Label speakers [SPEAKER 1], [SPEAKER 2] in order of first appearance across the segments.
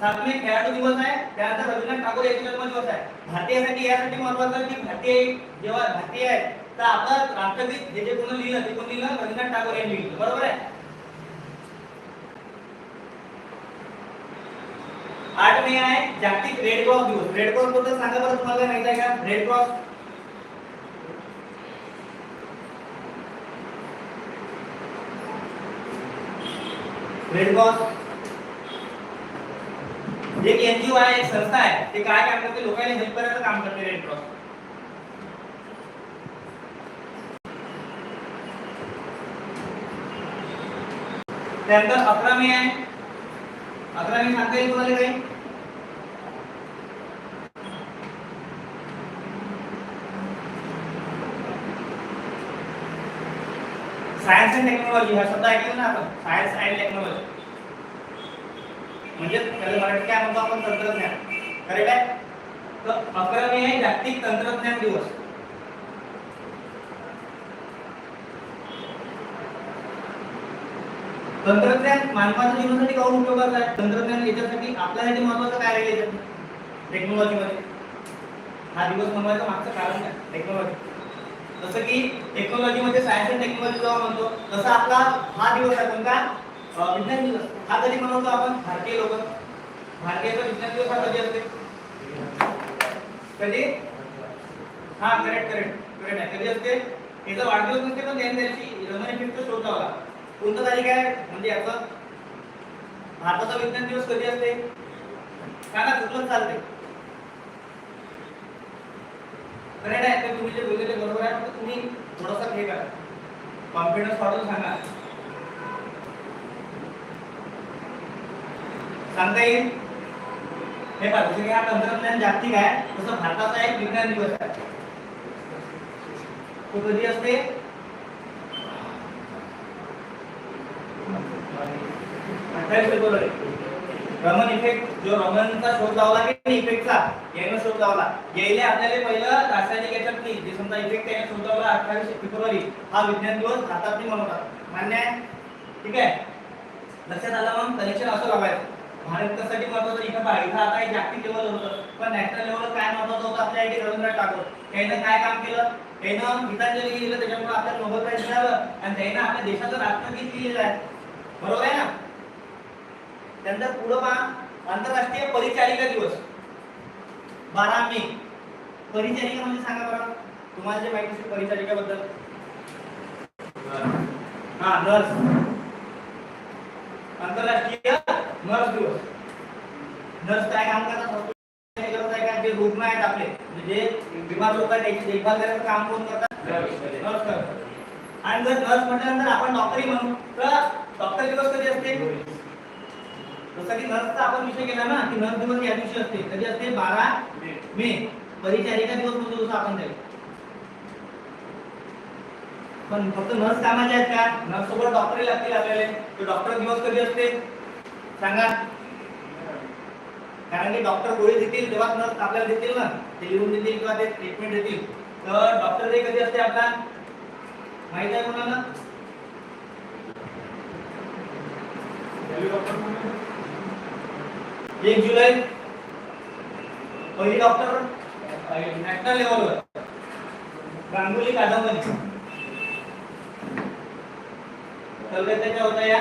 [SPEAKER 1] सातवे खेळाडू दिवस आहे त्यानंतर रवींद्रनाथ टागोर यांचा जन्म दिवस आहे भारतीयासाठी यासाठी महत्वाचं की भारतीय जेव्हा भारतीय आहे तर आपलं राष्ट्रगीत जे जे कोणी लिहिलं ते कोणी लिहिलं? रवींद्रनाथ टागोर यांनी लिहिलं. बरोबर आहे? आठ मे आहे जागतिक रेड क्रॉस दिवस. रेड क्रॉसबद्दल सांगा बरं तुम्हाला माहीत आहे का? रेड क्रॉस रेड क्रॉस एक एनजीओ आहे एक संस्था आहे ते काय काम करते लोकांना हेल्प करायचं काम करते रेड क्रॉस त्यानंतर अकरा मे आहे. अकरा मे सांगता येईल तुम्हाला काही? सायन्स अँड टेक्नॉलॉजी हा शब्द ऐकला ना आपण? सायन्स अँड टेक्नॉलॉजी म्हणजे त्याला मराठी काय म्हणतो आपण? तंत्रज्ञान. करेक्ट आहे तर अकरा मे आहे जागतिक तंत्रज्ञान दिवस. तंत्रज्ञान मानवाच्या जीवनासाठी काऊन उपयोगाचं आहे? तंत्रज्ञान याच्यासाठी आपल्यासाठी महत्वाचं काय राहील याच्यात? टेक्नॉलॉजी मध्ये. हा दिवस मनवायचं मागचं कारण काय? टेक्नॉलॉजी जसं की टेक्नॉलॉजी मध्ये सायन्स अँड टेक्नॉलॉजी जेव्हा म्हणतो तसा आपला हा दिवस आहे कोणता? विज्ञान दिवस. हा कधी मनवतो आपण? भारतीय लोक. भारतीयाचा विज्ञान दिवस हा कधी असते? कधी? हा करेक्ट करेक्ट करेक्ट आहे. कधी असते? याचा वाढदिवस नसते पण त्यांनी त्याची रमण शोध लावला कोणतं तारीख आहे? म्हणजे याचा? भारताचा विज्ञान दिवस कधी असते? सांगा चुकलं चालते? करेक्ट आहे. तर तुम्ही जे बोललेले बरोबर आहे. तर तुम्ही थोडासा हे करा. कॉन्फिडन्स वाढून सांगा. सांगता येईल? हे पहा जसं की हा तंत्रज्ञान जागतिक आहे. तसं भारताचा एक विज्ञान दिवस आहे. तो कधी असते? अठ्ठावीस फेब्रुवारी. रमन इफेक्ट जो रमनचा शोध लावला की नाही इफेक्टचा याने शोध लावला. यायले आपल्याला पहिलं रासायनिक याच्यात नाही जे समजा इफेक्ट याने शोध लावला अठ्ठावीस फेब्रुवारी हा विज्ञान दिवस भारतात मनवतात मान्य आहे? ठीक आहे? लक्षात आलं मग? कनेक्शन असं लावायचं. भारतासाठी महत्वाचं इथं पहा इथं आता एक जागतिक लेवल होतं. पण नॅशनल लेवल काय महत्वाचं होतं आपल्या इथे रवींद्रनाथ टागोर त्यानं काय काम केलं? त्यानं गीतांजली लिहिलं त्याच्यामुळे आपल्याला नोबेल प्राईज मिळालं. आणि त्यानं आपल्या देशाचं राष्ट्रगीत लिहिलेलं आहे. बरोबर आहे ना? त्यानंतर पुढं पहा आंतरराष्ट्रीय परिचारिका दिवस. बारा मे. परिचारिका म्हणजे सांगा बरं. तुम्हाला जे माहिती असेल परिचारिकाबद्दल. हा नर्स आंतरराष्ट्रीय नर्स दिवस. नर्स काय काम करतात? करत आहे का? जे रुग्ण आहेत आपले. म्हणजे बिमार लोक आहेत त्याची देखभाल करायचं काम कोण करतात? नर्स करतात. आणि जर नर्स म्हटल्यानंतर आपण डॉक्टरी म्हणू तर डॉक्टर दिवस कधी असते? जसं की नर्सचा आपण विषय केला ना की नर्स दिवस या दिवशी असते. कधी असते? बारा मे. परिचारिका दिवस म्हणतो जसं आपण त्याला पण फक्त नर्स कामाचे आहेत का? नर्स सोबत डॉक्टरही लागतील आपल्याला. तो डॉक्टर दिवस कधी असते? सांगा. कारण की डॉक्टर गोळी देतील तेव्हा नर्स आपल्याला देतील ना. ते लिहून देतील किंवा ते ट्रीटमेंट देतील. तर डॉक्टर डे कधी असते आपला? माहीत आहे कोणाला? एक जुलै. पहिली डॉक्टर नॅशनल लेवलवर गांगुली कादंबरी. कलकत्त्याच्या होत्या या.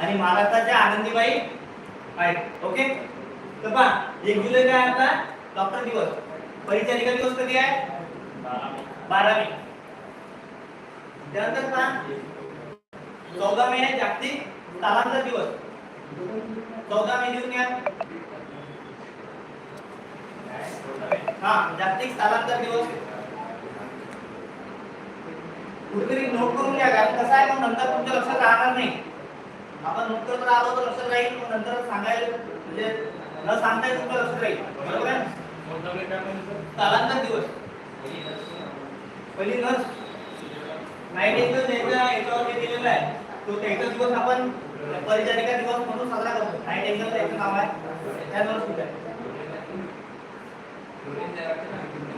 [SPEAKER 1] आणि महाराष्ट्राच्या आनंदीबाई आहेत. ओके? तर पहा एक जुलै काय आपला डॉक्टर दिवस. परिचारिका दिवस कधी आहे? बारावी. त्यानंतर पहा चौदा मे आहे जागतिक स्थलांतर दिवस. चौदा मे लिहून घ्या हा जागतिक स्थलांतर दिवस. कुठेतरी नोट करून घ्या कारण कसं आहे मग नंतर तुमच्या लक्षात राहणार नाही. आपण नोट करत राहिलो तर लक्षात राहील मग नंतर सांगायला म्हणजे न सांगताय तुमच्या लक्षात राहील. बरोबर आहे स्थलांतर दिवस. पहिली नर्स. त्याच्या याच्यावर दिलेला आहे तो त्याचा दिवस आपण परिचारिका दिवस म्हणून साजरा करतो. नाईटिंगल त्याचं नाव आहे त्या नर्स कुठे आहे?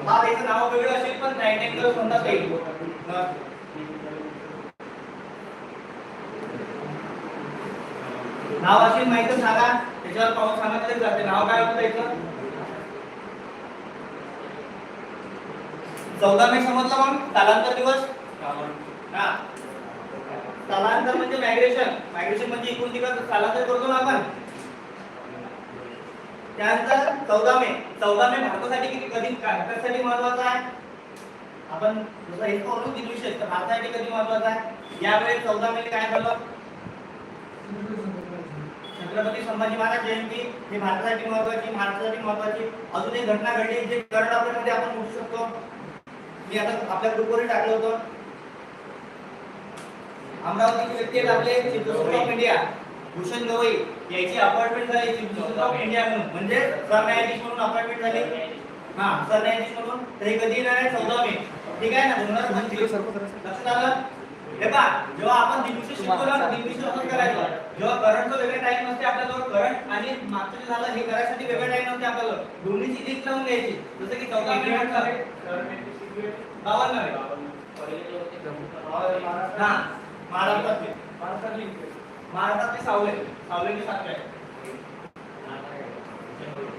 [SPEAKER 1] हा त्याचं नाव वेगळं असेल पण नाईटिंगल म्हणतात येईल नर्स. नाव असेल माहिती सांगा. त्याच्यावर पाहून सांगायला तरी जाते. नाव काय होतं त्याचं चौदा मे समजलं मग? कालांतर दिवस? हा. स्थलांतर म्हणजे मायग्रेशन मायग्रेशन म्हणजे इकडून तिकडे स्थलांतर करतो ना आपण. त्यानंतर चौदा मे. चौदा मे भारतासाठी किती कधी कशासाठी महत्त्वाचा आहे? आपण हे करू किती विषय तर भारतासाठी कधी महत्त्वाचा आहे. यावेळेस चौदा मे काय झालं छत्रपती संभाजी महाराज जयंती हे भारतासाठी महत्वाची महाराष्ट्रासाठी महत्वाची. अजून एक घटना घडली जे करंट अफेअरमध्ये आपण बोलू शकतो. मी आता आपल्या ग्रुपवर टाकलं होतं. अमरावतीचे व्यक्ती आहेत आपले chief of India Bhushan Gavai याची अपॉइंटमेंट झाली चीफ ऑफ इंडिया म्हणून. म्हणजे सरन्यायाधीश म्हणून अपॉइंटमेंट झाली. हा सरन्यायाधीश म्हणून. तर हे कधी येणार आहे? चौदा मे. ठीक आहे ना? हजार पंचवीस लक्षात आलं? हे पहा जेव्हा आपण दिनविषय शिकतो ना दिनविषय असंच करायचं. जेव्हा करंटचं वेगळं टाइम नसते आपल्याजवळ करंट आणि मागचं जे झालं हे करायसाठी वेगळं टाइम नसते आपल्याजवळ. दोन्हीची लिंक लावून घ्यायची. जसं की चौदा मे म्हटलं बावन्न हा. महाराष्ट्रातले महाराष्ट्रातले महाराष्ट्रातले सावले. सावलेचे सातवे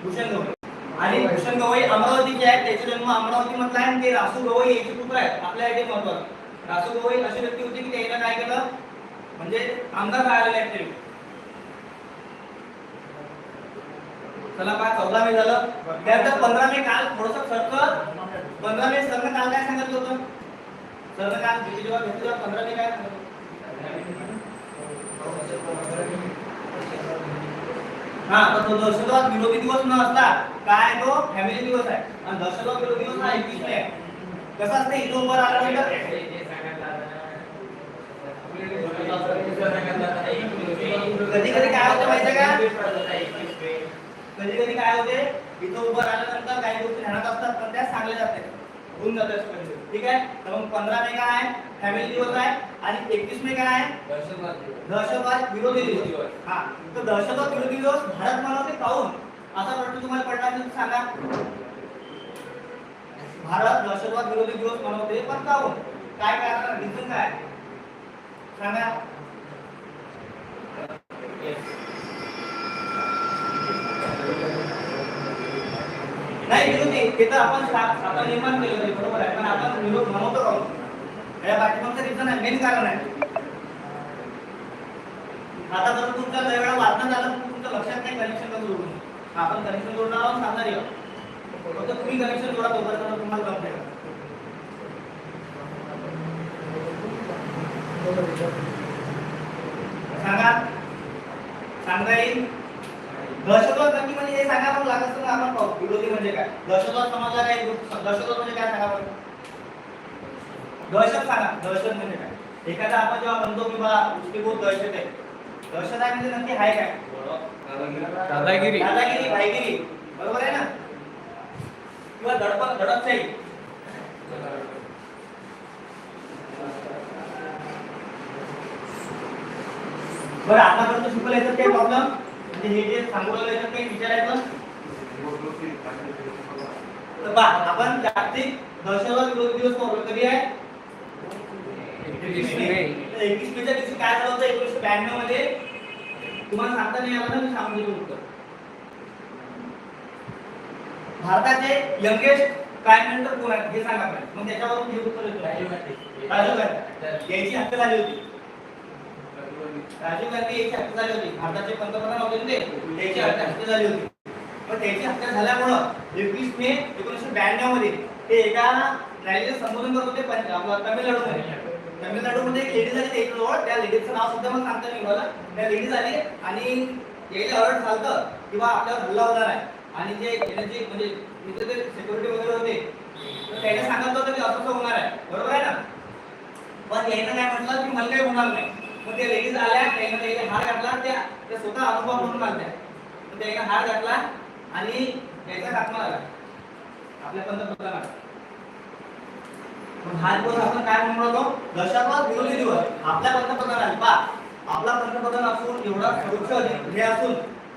[SPEAKER 1] भूषण आणि भूषण गवई अमरावती जे आहेत त्याचा जन्म अमरावती मधला आहे आणि ते रासू गवई याचे पुत्र आहेत. आपल्या इथे महत्वाचं. रासू गवई अशी व्यक्ती होती की त्याला काय केलं? म्हणजे आमदार राहिलेले आहेत ते. चला काय चौदा मे झालं. त्यानंतर पंधरा मे काल थोडस सरक पंधरा मे सरनं काल काय सांगितलं होतं? सरनं काल दिली जेव्हा घेतली तेव्हा पंधरा मे काय सांगितलं हा तर तो विरोधी दिवस न असता काय तो? फॅमिली दिवस आहे. आणि दहशतवाद विरोधी दिवस हा एकवीस मे आहे. कसं असतं? इथं उभं राहिल्यानंतर कधी कधी काय होतं माहितीये का? कधी कधी काय होते? इथं उभं राहिल्यानंतर काही गोष्टी ध्यानात असतात पण त्या सांगल्या जात. नाही होऊन जातात कधी-कधी. ठीक आहे? तर मग पंधरा मे काय आहे? फॅमिली दिवस आहे. आणि एकवीस मे काय आहे? दहशतवाद. विरोधी दिवस. हा. तर दहशतवाद विरोधी दिवस भारत मनवते काहून असा प्रश्न तुम्हाला पडला तर सांगा. भारत दहशतवाद विरोधी दिवस मनवते पण काहून हो? काय कारण रिझन काय? सांगा. नाही विरोधी ते तर आपण शा- आपण निर्माण केलं नाही बरोबर आहे पण आपण विरोध मनवतो काहून हो? या पाठीमागचं रिझन आहे मेन कारण आहे. आता जर तुमचा वेळा वाचन झालं तुमचं लक्षात नाही कनेक्शन कसं जोडून आपण कनेक्शन जोडणार आहोत सांगणार आहोत. फक्त तुम्ही कनेक्शन जोडा तोपर्यंत तुम्हाला कळत सांगा. सांगा येईल? दहशतवाद नक्की म्हणजे हे सांगा पण लागत असेल ना आपण पाहू. विरोधी म्हणजे काय? दहशतवाद समजला काय दहशतवाद म्हणजे काय सांगा बरं? दहशत सांगा. दहशत म्हणजे काय? एखादा आपण जेव्हा म्हणतो की बा दृष्टिकोन दहशत आहे. दहशत आहे म्हणजे नक्की आहे काय?
[SPEAKER 2] दादागिरी.
[SPEAKER 1] दादागिरी भाईगिरी. बरोबर आहे ना? किंवा दडपण दडपशाही बरं आतापर्यंत शिकवलं याच्यात काही प्रॉब्लेम म्हणजे हे जे सांगू लागलं याच्यात काही विचारायचं तर पहा आपण जागतिक दहशतवाद विरोधी दिवस पाहू. कधी आहे.
[SPEAKER 2] एकवीस
[SPEAKER 1] मेच्या दिवशी काय झालं होतं? एकोणीसशे ब्याण्णवमध्ये तुम्हाला सांगता नाही आलं ना मी सांगून देतो उत्तर भारताचे यंगेस्ट प्राईम मिनिस्टर कोण आहेत हे सांगा मला. मग त्याच्यावरून हे उत्तर येतो राजीव गांधी. राजीव गांधी. याची हत्या झाली होती. राजीव गांधी याची हत्या झाली होती. भारताचे पंतप्रधान होते ते. त्याची हत्या हत्या झाली होती. पण त्याची हत्या झाल्यामुळं एकवीस मे एकोणीसशे ब्याण्णवमध्ये ते एका रॅलीला संबोधन करत होते तामिळनाडूमध्ये. तमिळनाडूमध्ये एक लेडीज आली त्याच्याजवळ त्या लेडीजचं नाव सुद्धा मला सांगता नाही मला त्या लेडीज आली आणि यायला अलर्ट झालं किंवा आपल्यावर हल्ला होणार आहे. आणि जे एनर्जी म्हणजे इथे ते सिक्युरिटी वगैरे होते तर त्याने सांगत होतं की असं होणार आहे. बरोबर आहे ना? पण यानं काय म्हटलं की मला काही होणार नाही. मग त्या लेडीज आल्या त्याने त्याने हार घातला त्या त्या स्वतः अनुभव म्हणून आल्या तर त्याने हार घातला आणि त्याचा हातमा आला आपल्या पंतप्रधानाला. हा दिवस आपण काय म्हणून दहशतवाद विरोधी दिवस. आपल्या पंतप्रधानाला पा आपला पंतप्रधान असून एवढा अधिक- हे असून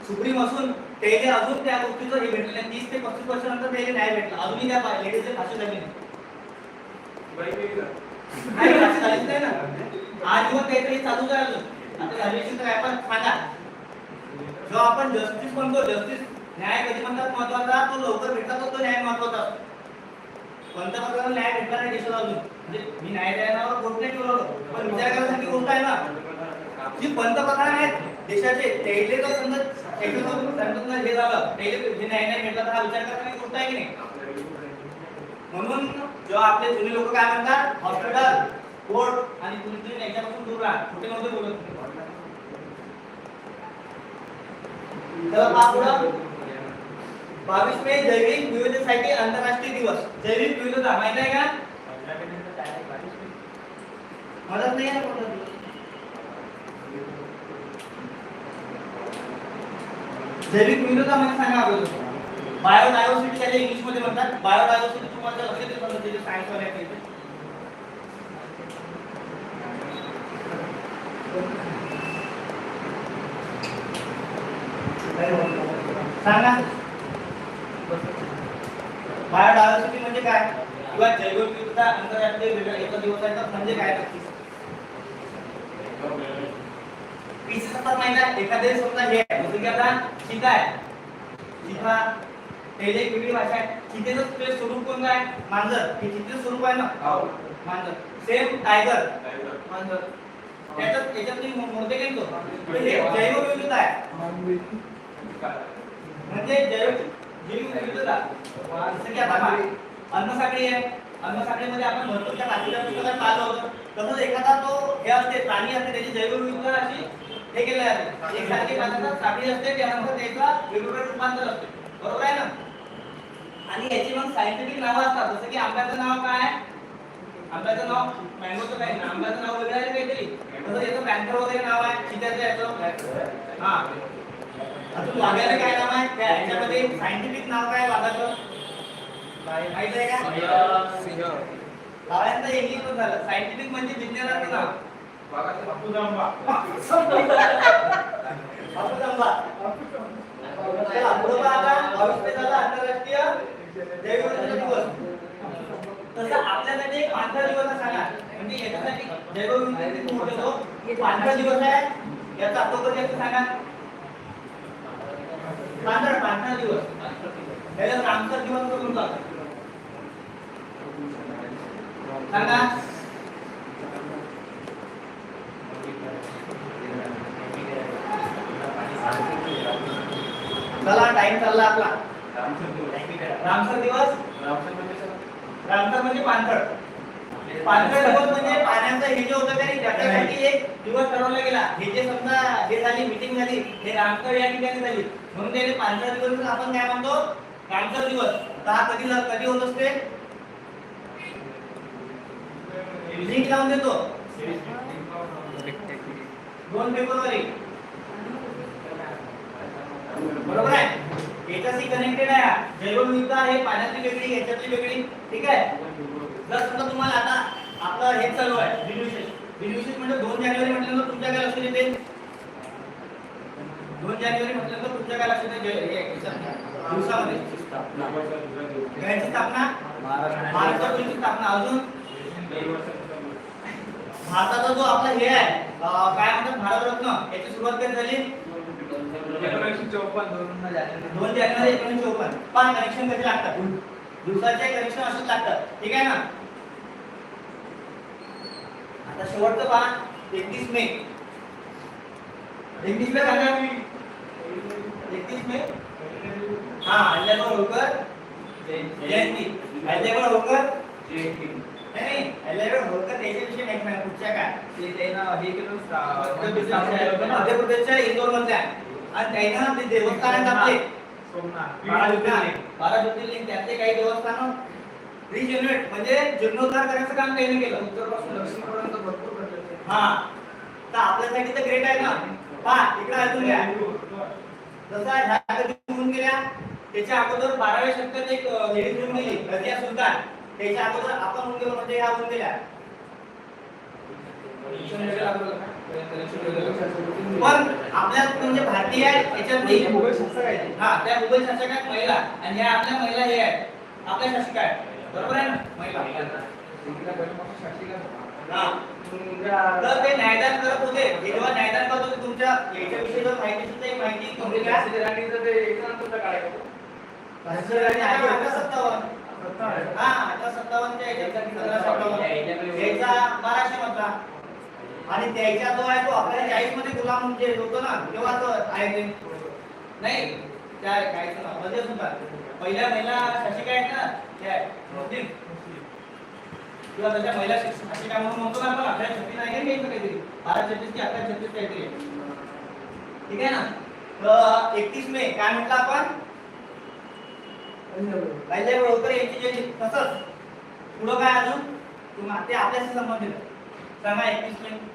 [SPEAKER 1] सुप्रीम असून त्याने अजून त्या गोष्टीचं हे भेटलं नाही. तीस ते पस्तीस वर्षानंतर त्याने न्याय भेटला. अजूनही त्या लेडीजचे फाशी झाली नाही फाशी झालीच नाही ना. आज दिवस काहीतरी आहे अजून. आता झाली असेल तर सांगा. जो आपण जस्टिस म्हणतो जस्टिस न्याय कधी म्हणतात महत्त्वाचा? तो लवकर भेटला तो न्याय महत्त्वाचा असतो. पंतप्रधान न्याय भेटला नाही देशाला अजून म्हणजे मी न्यायालयावर कोर्ट नाही ठेवलं पण विचार करण्यासारखी गोष्ट आहे ना. जी पंतप्रधान आहेत देशाचे त्याले तर समजा त्याच्यासोबत त्यांचं हे झालं. त्याले जे न्याय नाही भेटला तर हा विचार करण्याची गोष्ट आहे की नाही? म्हणून जेव्हा आपले जुने लोक काय म्हणतात हॉस्पिटल कोर्ट आणि कुणीतरी तुम्ही दूर राहा. कुठे नव्हते बोलत. तर बावीस मे जैविक विविधतेसाठी आंतरराष्ट्रीय दिवस. जैविक विविधता माहिती आहे का? मदत नाही जैविक विविधता म्हणजे सांगा अगोदर. बायोडायव्हर्सिटी त्याला इंग्लिशमध्ये म्हणतात. बायोडायव्हर्सिटी तुम्हाला जर लक्षात म्हणतात म्हणजे सायन्स वाले सांगा. बायोडायव्हर्सिटी म्हणजे काय? किंवा जैवविविधता आंतरराष्ट्रीय एका दिवसाचा म्हणजे काय पीस असतात माहिती आहे एखादे समजा हे आहे. जसं की आता चिता आहे. चिता त्याची एक वेगळी भाषा आहे. चितेचं ते स्वरूप कोणतं आहे मांजर. हे चितेचं स्वरूप आहे ना? मांजर. सेम टायगर मांजर. त्याच्यात त्याच्यात मी मोठे काय तो हे. जैवविविधता आहे. म्हणजे जैव अन्नसाखळी आहे. अन्नसाखळीमध्ये आपण बाकीच्या पुस्तकात पाहिलं होतं. तसंच एखादा तो हे असते प्राणी असते त्याची जैवविविधता अशी हे केलं साखळी असते त्यानंतर त्याचा वेगवेगळं रूपांतर असते. बरोबर आहे ना? आणि याची मग सायंटिफिक नावं असतात. जसं की आंब्याचं नाव काय आहे? आंब्याचं नाव मँगोचं नाही. आंब्याचं नाव वगैरे काहीतरी? तसं याचं वगैरे नाव आहे? चित्याचं याचं हा. अजून वाघाचं काय नाव आहे? त्या ह्याच्यामध्ये सायंटिफिक नाव काय वाघाचं माहीत आहे का?
[SPEAKER 2] सिंह.
[SPEAKER 1] लावायचं इंग्लिश पण झालं. सायंटिफिक म्हणजे विज्ञानाचं नाव. आंतरराष्ट्रीय जैवविविधता दिवस. तसं आपल्यासाठी एक पांढरा दिवस सांगा. म्हणजे याच्यासाठी जैवविविधतेची मोठे तो पांढरा दिवस आहे. याचा तो कधी सांगा. पांढरा पांढरा दिवस. याला रामसर दिवस करून जातो सांगा. चला टाइम चालला आपला. रामसर दिवस. रामसर म्हणजे पाणथळ पाणथळ दिवस म्हणजे पाण्याचं हे जे होतं काही त्याच्यासाठी एक दिवस ठरवला गेला. हे जे समजा हे झाली मीटिंग झाली हे रामकर या ठिकाणी झाली. म्हणून त्याने पाणथळ दिवस आपण काय म्हणतो? रामसर दिवस. तर हा कधी कधी होत असते? लिंक लावून देतो. दोन फेब्रुवारी. बरोबर आहे? याच्याशी कनेक्टेड आहे हा. जैवविविधता हे पाण्यातली वेगळी याच्यातली वेगळी. ठीक आहे? जर समजा तुम्हाला आता आपलं हे चालू आहे दिनविशेष दिनविशेष म्हणजे दोन जानेवारी म्हटल्यानंतर तुमच्या काय लक्षात येते दोन जानेवारी म्हटल्यानंतर तुमच्या काय लक्षात येते दिवसामध्ये. कायची स्थापना. महाराष्ट्राची स्थापना अजून. भारताचा जो आपला हे आहे काय म्हणतात भारतरत्न याची सुरुवात कधी झाली? दोन जानेवारी. एकोणीसशे चौपन्न. पाच कनेक्शन कधी लागतात? दिवसाचे कनेक्शन असंच लागतात ठीक आहे ना? आता शेवटचं पहा एकतीस मे. एकतीस मे सांगा एकतीस मे? हा अहिल्याबाई होळकर जयंती. अहिल्याबाई होळकर नाही नाही अहिल्याबाई होळकर त्याच्याविषयी माहिती नाही पुढच्या काय? मध्य प्रदेशच्या इंदोर मधल्या आणि त्यानं ते देवस्थान आपले बारा ज्योतिर्लिंग. बारा ज्योतिर्लिंग. त्यातले काही देवस्थान रिजनरेट म्हणजे जीर्णोद्धार करायचं काम त्याने केलं. उत्तरपासून दक्षिणपर्यंत भरपूर घडलं. हा. तर आपल्यासाठी तर ग्रेट आहे ना. पहा इकडे ऐकून घ्या जसा ह्या कधी होऊन गेल्या त्याच्या अगोदर बाराव्या शतकात एक लेडीज होऊन गेली रजिया सुलतान. त्याच्या अगोदर आपण होऊन गेलो म्हणजे ह्या होऊन गेल्या. पण आपल्या म्हणजे भारतीय याच्यातली हा त्या मुघल शासक आहेत महिला. आणि ह्या आपल्या महिला हे आहेत. आपल्या शासक आहेत. बरोबर आहे ना? महिला. तर ते न्यायदान करत होते. हे जेव्हा न्यायदान करत होते तुमच्या याच्याविषयी जर माहिती तर एक माहिती राष्ट्रराणी आहे सत्तावन्न. हा आता सत्तावन्नच्या याच्यात सतरा सत्तावन्न. याचा बाराशे मधला. आणि त्याच्या जो आहे तो आपल्या जाईमध्ये मध्ये गुलाम म्हणजे होतो ना तेव्हा तो आहे नाही त्या काय नाव मध्येच पहिल्या महिला शासिका आहेत ना त्या मुस्लिम. किंवा त्याच्या महिला शिक- म्हणून म्हणतो ना आपण अकरा छत्तीस आहे का काहीतरी? बारा छत्तीस की अकरा छत्तीस काहीतरी आहे. ठीक आहे ना? तर एकतीस मे काय म्हटलं आपण? पहिल्या होळकर यांची जयंती. तसंच. पुढं काय अजून? ते आपल्याशी संबंधित सांगा एकवीस मे.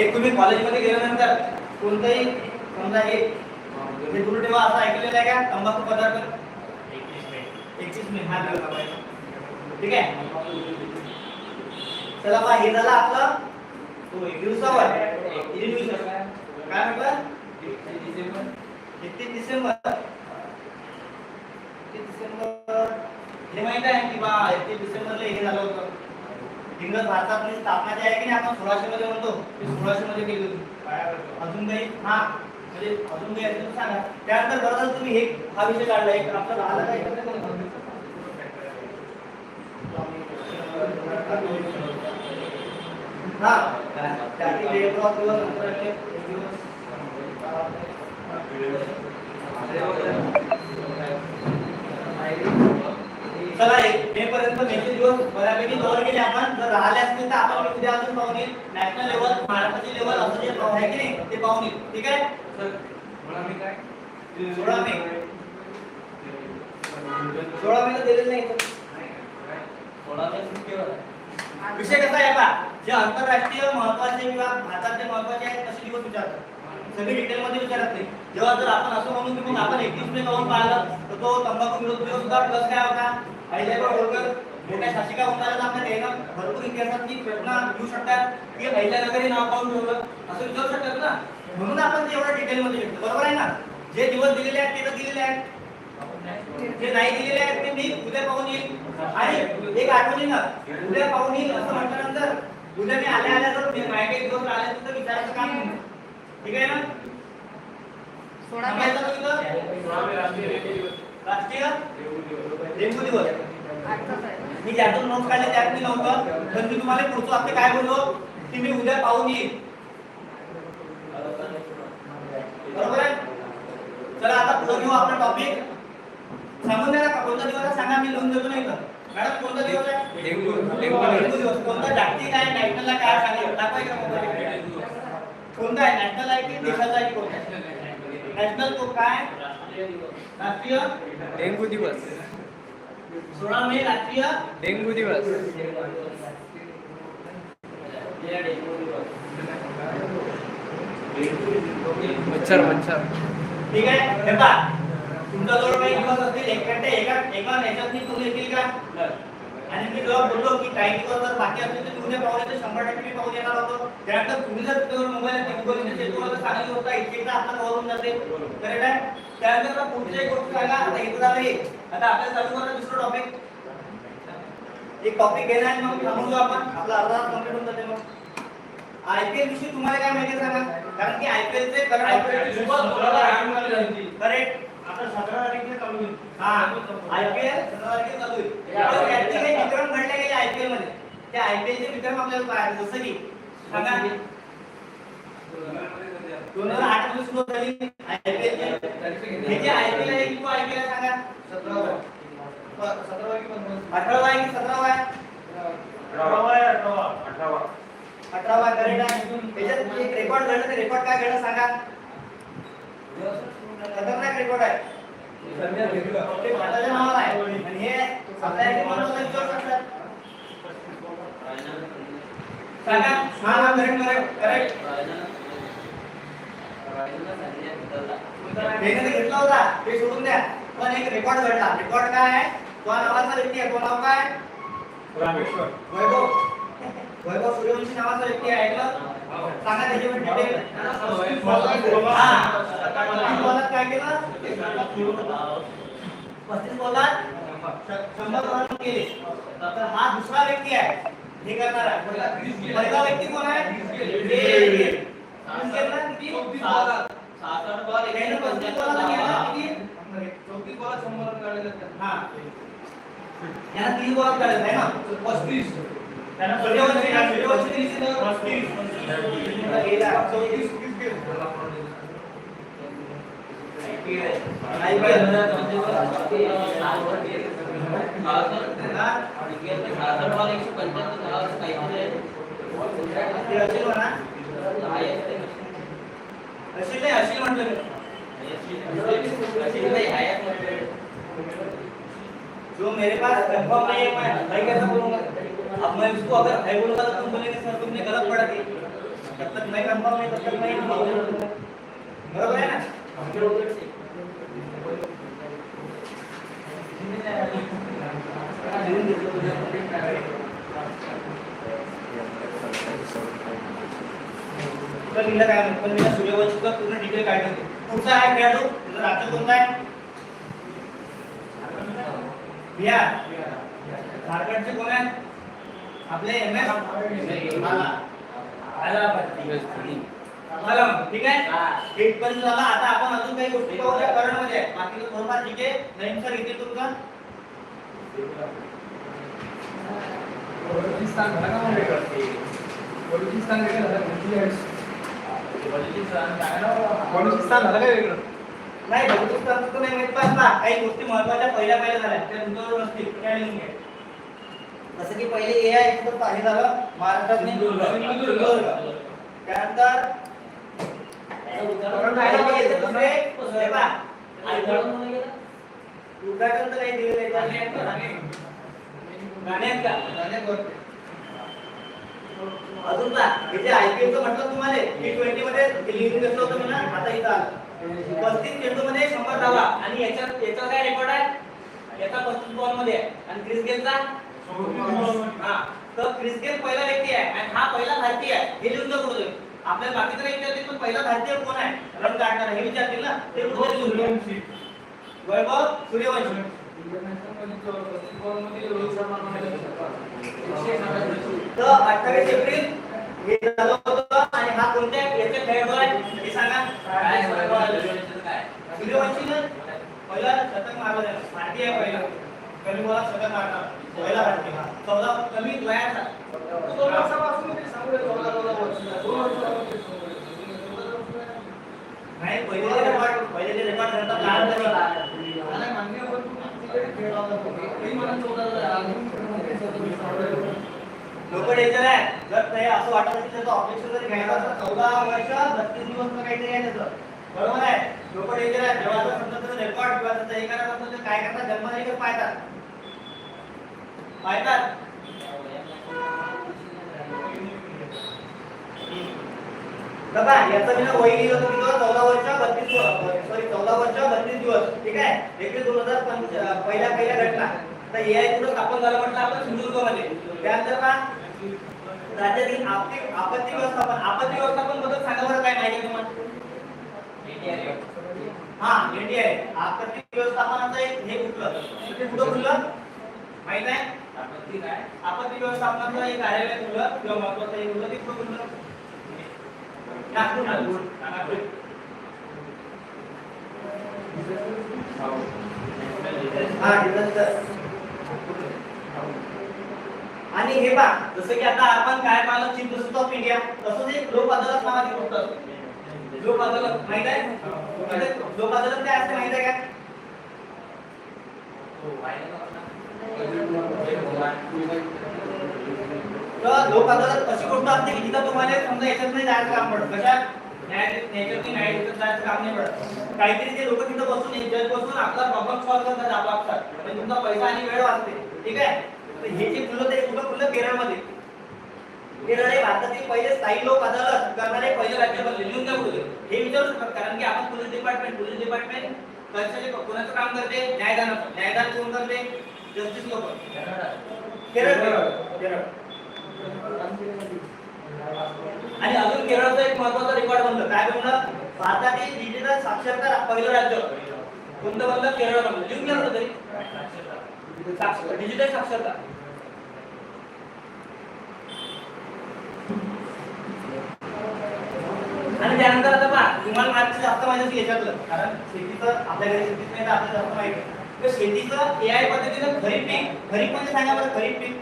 [SPEAKER 1] एक तुम्ही कॉलेजमध्ये गेल्यानंतर कोणतंही समजा एक हे दूर ठेवा असं ऐकलेलं आहे का? तंबाखू पदार्थ? एकवीस मे हा दिवस ठीक आहे? चला बा हे झालं आपलं तो एक दिवसावर. किती दिवस काय म्हटलं? एकतीस डिसेंबर. एकतीस डिसेंबर. हे माहीत आहे की बा एकतीस डिसेंबरला हे झालं होतं. इंग्रज भारतातली स्थापना जी आहे की नाही? आपण सोळाशे मध्ये म्हणतो. सोळाशे मध्ये केली होती. अजून काही? हा. म्हणजे अजून काही असेल सांगा. त्यानंतर बरं झालं तुम्ही हे हा विषय काढला. एक आपला राहिलं काय हा. त्यातील दिवस. दिवस चला एक मे पर्यंत मेचे दिवस बऱ्यापैकी कव्हर केले आपण. जर राहिले असतील तर आपण उद्या अजून पाहून येईल. नॅशनल लेवल महाराष्ट्राची लेवल असं जे आहे की नाही ते पाहून येईल. ठीक आहे? सोळा मे सोळा मे. दिलेलं नाही. विषय कसा आहे का जे आंतरराष्ट्रीय महत्त्वाचे किंवा भारतातले महत्त्वाचे आहेत तसे दिवस विचारतात सगळे डिटेल मध्ये विचारत नाही. जेव्हा जर आपण असं म्हणू की मग आपण एकतीस मे पाहून पाहिलं तर तो तंबाखू विरोध दिवस सुद्धा प्लस काय होता? अहिल्याबाई होळकर मोठ्या शासिका होणार आपल्या देणं भरपूर इतिहासात की प्रश्न येऊ शकतात की अहिल्यानगर नाव पाहून ठेवलं. असं विचारू शकतात ना? म्हणून आपण ते एवढं डिटेल मध्ये घेतो बरोबर आहे ना? जे दिवस दिलेले आहेत ते तर दिलेले आहेत. जे नाही दिलेले आहेत ते मी उद्या पाहून येईल. आणि एक आठवण येईल ना उद्या पाहून येईल असं म्हटल्यानंतर उद्या मी आल्या आल्या जर मी माझ्या काही दिवस आले तर विचारायचं काम नाही. ठीक आहे ना?
[SPEAKER 3] सोळा?
[SPEAKER 1] राष्ट्रीय? डेंगू दिवस मी ज्यातून नोट काढले त्यात मी नव्हतं. पण मी तुम्हाला पुढचं वाक्य काय बोललो? की मी उद्या पाहून येईल. बरोबर आहे? चला आता पुढे घेऊ आपला टॉपिक सांगून द्या ना कोणता दिवस सांगा मी लिहून देतो नाही तर मॅडम कोणता दिवस आहे?
[SPEAKER 2] डेंगू.
[SPEAKER 1] दिवस. कोणता जागतिक आहे? नॅशनलला काय सांगेल दाखवा इकडे मोबाईल कोणता आहे? नॅशनल आहे की देशाचा आहे कोणता आहे? नॅशनल तो काय? राष्ट्रीय
[SPEAKER 2] डेंगू दिवस.
[SPEAKER 1] सोळा मे राष्ट्रीय
[SPEAKER 2] डेंगू दिवस. मच्छर मच्छर.
[SPEAKER 1] ठीक आहे हे तुमच्या जवळ काही दिवस असतील एका एका याच्यात तुम्ही येतील का? आणि मी जेव्हा बोललो की काही दिवस जर बाकी असतील तर तुम्ही पाहून येते शंभर टक्के मी पाहून येणार होतो. त्यानंतर तुम्ही जर तुमच्यावर मोबाईल गुगल इंटरनेट तुम्हाला सांगितलं होतं इथे एकदा आपला होऊन जाते. करेक्ट आहे? त्यानंतर आता पुढची एक गोष्ट सांगा आता हे तर झालं हे. आता आपल्याला चालू करा दुसरं टॉपिक एक टॉपिक घेणार आहे मग थांबून जाऊ आपण. आपला अर्धा कंप्लीट होऊन जाते मग. आयपीएल विषयी तुम्हाला काय माहिती आहे सांगा? कारण की आयपीएल चे करंट करेक्ट आता सतरा तारखेला चालू होईल. हा. आयपीएल सतरा तारखेला चालू होईल. तर त्यातले काही विक्रम घडले गेले आयपीएलमध्ये त्या आयपीएल चे विक्रम आपल्याला पाहायचे जसं की सांगा. दोन हजार आठमध्ये सुरू झाली आयपीएल ची हे जे आयपीएल आहे किंवा आयपीएल आहे सांगा. की पंधरावा? अठरावा आहे की सतरावा आहे? अठरावा. करेक्ट आहे. त्याच्यात एक रेकॉर्ड घडलं ते रेकॉर्ड काय घडलं सांगा. खतरनाक रेकॉर्ड आहे. ते भारताच्या नावाला आहे. आणि हे आपल्या इथे माणूस विचारू शकतात सांगा हा हा करेक्ट करेक्ट करेक्ट त्याने ते घेतला होता. ते सोडून द्या. पण एक रेकॉर्ड घडला. रेकॉर्ड काय आहे? तो नावाचा व्यक्ती आहे. तो नाव काय? वैभव. वैभव सूर्यवंशी नावाचा व्यक्ती आहे ऐकलं? सांगा त्याच्यावर डिटेल हा पस्तीस बॉलात काय केलं पस्तीस बॉलात शंभर रन केले तर हा दुसरा व्यक्ती आहे हे करणारा पहिला व्यक्ती कोण आहे बॉलात? हा. तीन बॉल काढले आहे ना पस्तीस त्यानं नाही म्हटलं जो मेरे पास कंफर्म नहीं है मैं भाई कैसा बोलूंगा? अब मैं उसको अगर है बोलूंगा तो तुम बोलेंगे सर तुमने गलत पढ़ा दी जब तक मैं कंफर्म नहीं तब तक मैं नहीं बोलूंगा। बरोबर है ना? तर मी काय म्हणतो मी सूर्यवंशीचा पूर्ण डिटेल काढून दे. कुठचा आहे खेळाडू तुझं राज्य कोणतं आहे बिहार। झारखंडचे कोण आहेत आपले एम एस ठीक आहे? इथपर्यंत झाला. आता आपण अजून काही गोष्टी पाहूया. करंटमध्ये. बाकी थोडंफार ठीक आहे. नवीन सर इथे तुमचा?
[SPEAKER 2] बलुचिस्तान झालं काय वेगळं?
[SPEAKER 1] नाही बलुचिस्तानचं तर नाही माहीत पण ना काही गोष्टी महत्त्वाच्या पहिल्या पहिल्या झाल्या. त्या तुमच्यावर नसतील. त्या लिहून घ्या. जसं की पहिले ए आहे इथं हे झालं महाराष्ट्रात सिंधुदुर्ग. त्यानंतर. उद्घाटन तर काही दिलेलं आहे अजून का इथे आयपीएल चं म्हटलं तुम्हाला टी ट्वेंटी मध्ये लिहून घेतलं होतं मी ना आता इथं आलं. पस्तीस चेंडू मध्ये शंभर धावा. आणि याच्यात याचा काय रेकॉर्ड आहे? याचा पस्तीस बॉलमध्ये आणि क्रिस गेलचा हा. तर क्रिस गेल पहिला व्यक्ती आहे आणि हा पहिला भारतीय आहे. हे लिहून जा तुम्ही आपल्याला बाकी तर विचारतील पण पहिला भारतीय कोण आहे? रन काढणार हे विचारतील ना? ते कुठे लिहून वैभव सूर्यवंशी. तर अठ्ठावीस एप्रिल हे झालं होतं आणि हा कोणत्या याचे खेळाडू आहे. हे सांगा. सूर्यवंशी पहिला शतक मारला. भारतीय पहिला. पहिला कमी बोला शतक मारणार पहिला भारतीय चौदा कमी वयाचा. नाही पहिले रेकॉर्ड पहिले रेकॉर्ड ठरतात लहान लोक डेंजर आहे. जर ते असं वाटत असेल त्याचं ऑब्जेक्शन जरी घ्यायचं असं चौदा वर्ष बत्तीस दिवस का काहीतरी आहे त्याचं. बरोबर आहे? लोक डेंजर आहे. जेव्हा समजा रेकॉर्ड किंवा त्याचं हे तर काय करतात जन्मतारीखच पाहतात. पाहतात बघा याचं मी ना वही लिहिलं होतं किती चौदा वर्ष बत्तीस सॉरी चौदा वर्ष बत्तीस दिवस ठीक आहे? एप्रिल दोन हजार पंच पहिल्या पहिल्या घटना. तर ए आय कुठं स्थापन झालं म्हटलं आपण सिंधुदुर्गमध्ये. त्यानंतर का राज्यातील आपत्ती आपत्ती व्यवस्थापन आपत्ती व्यवस्थापनबद्दल सांगा बरं काय माहिती तुम्हाला? हा एनडीआय आपत्ती व्यवस्थापनाचं एक हे कुठलं? कुठं कुठलं? माहीत आहे? आपत्ती व्यवस्थापनाचं एक कार्यालय किंवा महत्वाचं नागपूर. नागपूर आणि हे पहा जसं की आता आपण काय पाहिलं? Chief justice of India. तसंच एक लोक अदालत नावाची गोष्ट असते लोक अदालत माहीत आहे? लोक अदालत काय असते माहीत आहे का? हो, तर लोक अदालत अशी गोष्ट असते की जिथं तुम्हाला समजा याच्यात नाही जायचं काम पडत. कशा न्याय न्यायालयात न्याय जायचं काम नाही पडत. काहीतरी ते लोक तिथं बसून जज बसून आपला प्रॉब्लेम सॉल्व्ह करतात आपापसात म्हणजे तुमचा पैसा आणि वेळ वाचते. ठीक आहे? तर हे जे फुलं ते कुठं फुलं केरळमध्ये. केरळ हे भारतातील पहिले स्थायी लोक अदालत करणारे पहिले राज्य बनले. लिहून द्या बोलले हे विचारू शकतात. कारण की आपण पोलीस डिपार्टमेंट पोलीस डिपार्टमेंट कशाचे कोणाचं काम करते? न्यायदानाचं. न्यायदान कोण करते? जस्टिस लोक. केरळ. केरळ. आणि अजून केरळचं एक महत्वाचं रेकॉर्ड बनलं. काय बनलं? भारतातील डिजिटल साक्षरता पहिलं राज्य. कोणतं बनलं? केरळ बनलं. लिहून होतं तरी. डिजिटल साक्षरता. आणि त्यानंतर आता पहा तुम्हाला माहिती जास्त माहिती याच्यातलं. कारण शेतीचं आपल्याकडे शेतीच नाही तर आपल्याला जास्त माहिती. शेतीचं ए आय पद्धतीनं खरीप पीक खरीप म्हणजे सांगा बरं खरीप पीक.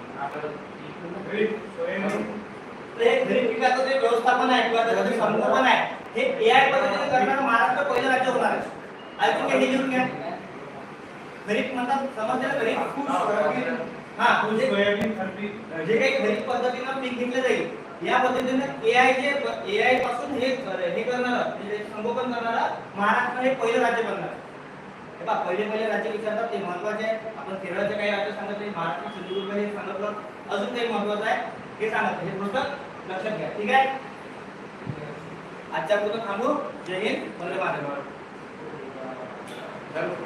[SPEAKER 1] तर हे खरीप पिकाचं जे व्यवस्थापन आहे किंवा त्याचं जे संगोपन आहे हे ए आय पद्धतीने करणारं महाराष्ट्र पहिलं राज्य होणार आहे. ऐकून घ्या हे लिहून घ्या. खरीप म्हणतात समजलं खरीप हा म्हणजे जे काही खरीप पद्धतीनं पीक घेतलं जाईल या पद्धतीने ए आय जे ए आयपासून हे हे करणार म्हणजे संगोपन करणारा महाराष्ट्र हे पहिलं राज्य बनणार बघा पहिले पहिले राज्य विचारतात ते महत्त्वाचे आहे आपण केरळचे काही राज्य सांगितले महाराष्ट्र सिंधुदुर्ग हे सांगितलं अजून काही महत्वाचं आहे हे सांगत हे पुस्तक लक्षात घ्या ठीक आहे आजच्या पुस्तक थांबू जय हिंद वंदे मातरम
[SPEAKER 4] Thank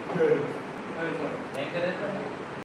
[SPEAKER 4] you.